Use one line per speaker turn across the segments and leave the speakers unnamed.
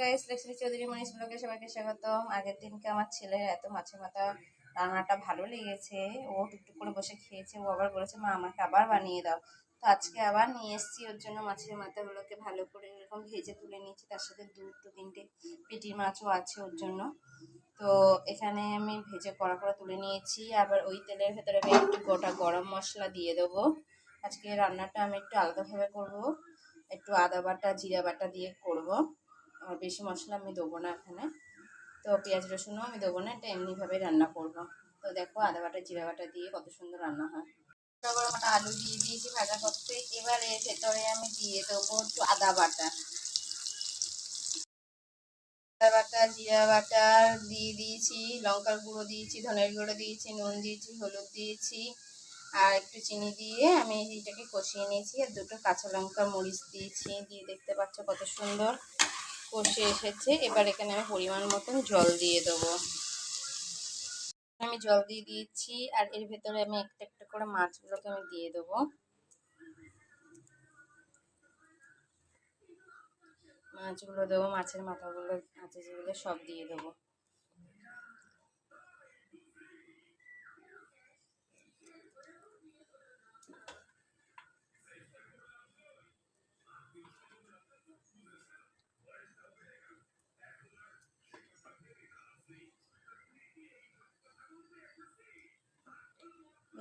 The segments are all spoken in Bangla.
গাইস লক্ষ্মী চৌধুরী মনীষ ব্লগে সবাইকে আগের দিনকে আমার ছেলের এত মাছের মাথা রান্নাটা ভালো লেগেছে। ও টুকটুক করে বসে খেয়েছে, ও আবার বলেছে, মা, আমাকে আবার বানিয়ে দাও। তো আজকে আবার নিয়ে এসেছি, ওর জন্য মাছের মাথাগুলোকে ভালো করে এরকম ভেজে তুলে নিয়েছি। তার সাথে দুটো তিনটে পেটির মাছও আছে ওর জন্য। তো এখানে আমি ভেজে কড়া করে তুলে নিয়েছি। আবার ওই তেলের ভেতরে আমি একটু গোটা গরম মশলা দিয়ে দেবো। আজকে রান্নাটা আমি একটু আলাদাভাবে করব। একটু আদা বাটা, জিরা বাটা দিয়ে করব। বেশি মশলা আমি দেবো না এখানে। তো পেঁয়াজ রসুনও আমি দেবো না, এটা এমনিভাবে রান্না করব। তো দেখো আদা বাটা, জিরা বাটা দিয়ে কত সুন্দর রান্না হয়। আলু দিয়ে দিয়েছি ভাজা করতে, এবার এর ভেতরে আমি দিয়ে দেবো একটু আদা বাটা। আদা বাটা, জিরা বাটা দিয়ে দিয়েছি, লঙ্কার গুঁড়ো দিয়েছি, ধনের গুঁড়ো দিয়েছি, নুন দিয়েছি, হলুদ দিয়েছি, আর একটু চিনি দিয়ে আমি এটাকে কষিয়ে নিয়েছি। আর দুটো কাঁচা লঙ্কা মরিচ দিয়েছি, দিয়ে দেখতে পাচ্ছ কত সুন্দর। কষে এসেছে। এবার এখানে আমি পরিমাণ মতন জল দিয়ে দেবো। আমি জল দিয়ে দিয়েছি আর এর ভেতরে আমি একটা একটা করে মাছগুলোকে আমি দিয়ে দেবো। মাছগুলো দেবো, মাছের মাথাগুলো আছে যেগুলো সব দিয়ে দেবো।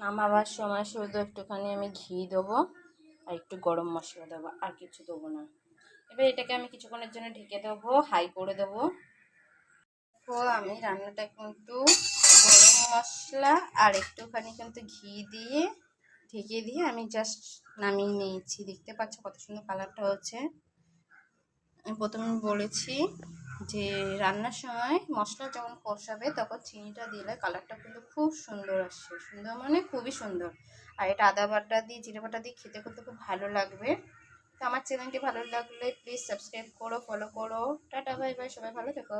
নামাবার সময় শুধু একটুখানি আমি ঘি দেবো আর একটু গরম মশলা দেবো, আর কিছু দেবো না। এবার এটাকে আমি কিছুক্ষণের জন্য ঢেকে দেবো, হাই করে দেবো। তো আমি রান্নাটা কিন্তু গরম মশলা আর একটুখানি কিন্তু ঘি দিয়ে ঢেকে দিয়ে আমি জাস্ট নামিয়ে নিয়েছি। দেখতে পাচ্ছ কত সুন্দর কালারটা হচ্ছে। আমি প্রথমে বলেছি যে রান্নার সময় মশলা যখন কষাবে, তখন চিনিটা দিলে কালারটা কিন্তু খুব সুন্দর আসছে। সুন্দর মানে খুবই সুন্দর। আর এটা আদা বাটা দিয়ে, জিরে বাটা দিয়ে খেতে করতে খুব ভালো লাগবে। তো আমার চ্যানেলটি ভালো লাগলে প্লিজ সাবস্ক্রাইব করো ফলো করো। টাটা বাই বাই সবাই ভালো থেকো।